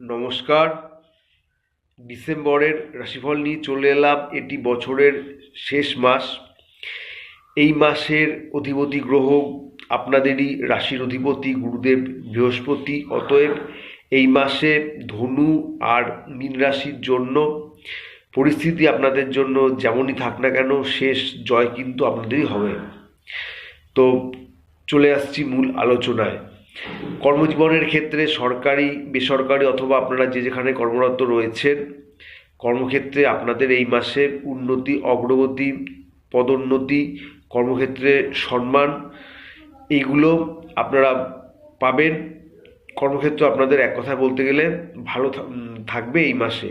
নমস্কার। ডিসেম্বরের রাশিফল নিয়ে চলে এলাম এটি বছরের শেষ মাস। এই মাসের অধিপতি গ্রহ আপনাদেরই রাশির অধিপতি গুরুদেব বৃহস্পতি, অতএব এই মাসে ধনু আর মীন রাশির জন্য পরিস্থিতি আপনাদের জন্য যেমনই থাক না কেন শেষ জয় কিন্তু আপনাদেরই হবে। তো চলে আসছি মূল আলোচনায়। কর্মজীবনের ক্ষেত্রে সরকারি, বেসরকারি অথবা আপনারা যে যেখানে কর্মরত রয়েছেন, কর্মক্ষেত্রে আপনাদের এই মাসে উন্নতি, অগ্রগতি, পদোন্নতি, কর্মক্ষেত্রে সম্মান, এইগুলো আপনারা পাবেন। কর্মক্ষেত্র আপনাদের এক কথায় বলতে গেলে ভালো থাকবে এই মাসে।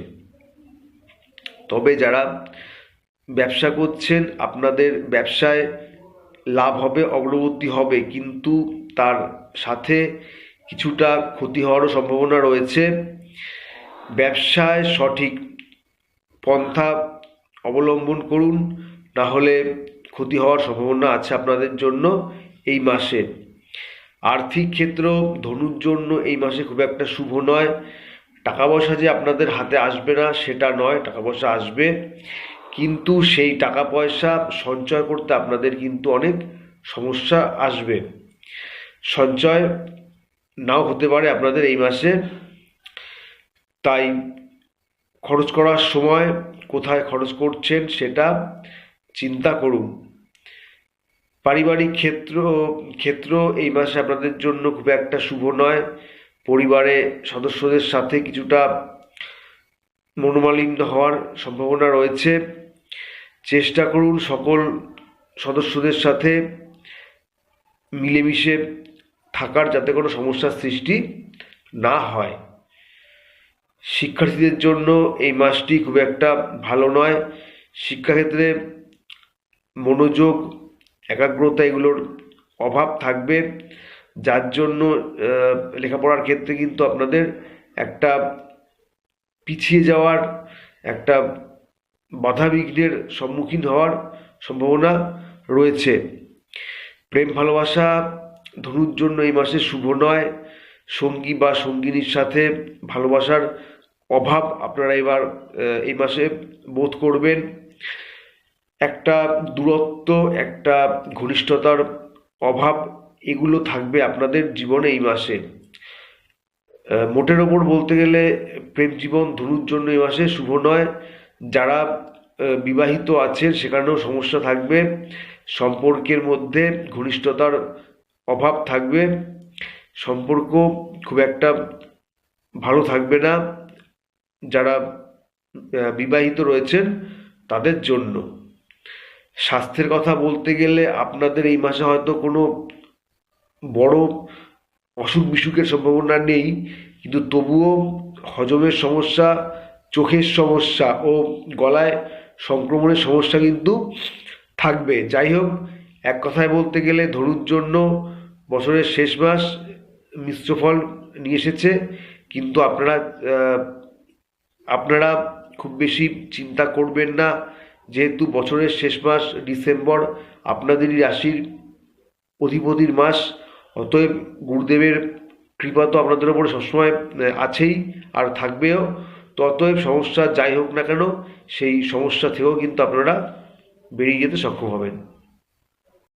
তবে যারা ব্যবসা করছেন, আপনাদের ব্যবসায় লাভ হবে, অগ্রগতি হবে, কিন্তু তার সাথে কিছুটা ক্ষতি হওয়ারও সম্ভাবনা রয়েছে। ব্যবসায় সঠিক পন্থা অবলম্বন করুন, না হলে ক্ষতি হওয়ার সম্ভাবনা আছে আপনাদের জন্য এই মাসে। আর্থিক ক্ষেত্র ধনুর জন্য এই মাসে খুব একটা শুভ নয়। টাকা পয়সা যে আপনাদের হাতে আসবে না, সেটা নয় টাকা পয়সা আসবে। কিন্তু সেই টাকা পয়সা সঞ্চয় করতে আপনাদের কিন্তু অনেক সমস্যা আসবে। সঞ্চয় নাও হতে পারে আপনাদের এই মাসে। তাই খরচ করার সময় কোথায় খরচ করছেন সেটা চিন্তা করুন। পারিবারিক ক্ষেত্র ক্ষেত্র এই মাসে আপনাদের জন্য খুব একটা শুভ নয়। পরিবারে সদস্যদের সাথে কিছুটা মনোমালিন্য হওয়ার সম্ভাবনা রয়েছে। চেষ্টা করুন সকল সদস্যদের সাথে মিলেমিশে থাকার যাতে কোনো সমস্যার সৃষ্টি না হয়। শিক্ষার্থীদের জন্য এই মাসটি খুব একটা ভালো নয়। শিক্ষাক্ষেত্রে মনোযোগ, একাগ্রতা এগুলোর অভাব থাকবে। যার জন্য লেখাপড়ার ক্ষেত্রে কিন্তু আপনাদের একটা পিছিয়ে যাওয়ার, একটা বাধাবিঘ্নের সম্মুখীন হওয়ার সম্ভাবনা রয়েছে। প্রেম ভালোবাসা ধনুর জন্য এই মাসে শুভ নয়। সঙ্গী বা সঙ্গিনীর সাথে ভালোবাসার অভাব আপনারা এবার এই মাসে বোধ করবেন। একটা দূরত্ব, একটা ঘনিষ্ঠতার অভাব, এগুলো থাকবে আপনাদের জীবনে এই মাসে। মোটের ওপর বলতে গেলে প্রেম জীবন ধনুর জন্য এই মাসে শুভ নয়। যারা বিবাহিত আছেন, সেখানেও সমস্যা থাকবে। সম্পর্কের মধ্যে ঘনিষ্ঠতার অভাব থাকবে। সম্পর্ক খুব একটা ভালো থাকবে না। যারা বিবাহিত রয়েছেন, তাদের জন্য। স্বাস্থ্যের কথা বলতে গেলে আপনাদের এই মাসে হয়তো কোনো বড় অসুখ বিসুখের সম্ভাবনা নেই, কিন্তু তবুও হজমের সমস্যা, চোখের সমস্যা ও গলায় সংক্রমণের সমস্যা কিন্তু থাকবে। যাই হোক এক কথায় বলতে গেলে ধনুর জন্য বছরের শেষ মাস মিশ্র ফল নিয়ে এসেছে। কিন্তু আপনারা আপনারা খুব বেশি চিন্তা করবেন না। যেহেতু বছরের শেষ মাস ডিসেম্বর, আপনাদেরই রাশির অধিপতির মাস, অতএব গুরুদেবের কৃপা তো আপনাদের ওপরে সবসময় আছেই আর থাকবেও। তো অতএব সমস্যা যাই হোক না কেন, সেই সমস্যা থেকেও কিন্তু আপনারা বেরিয়ে যেতে সক্ষম হবেন।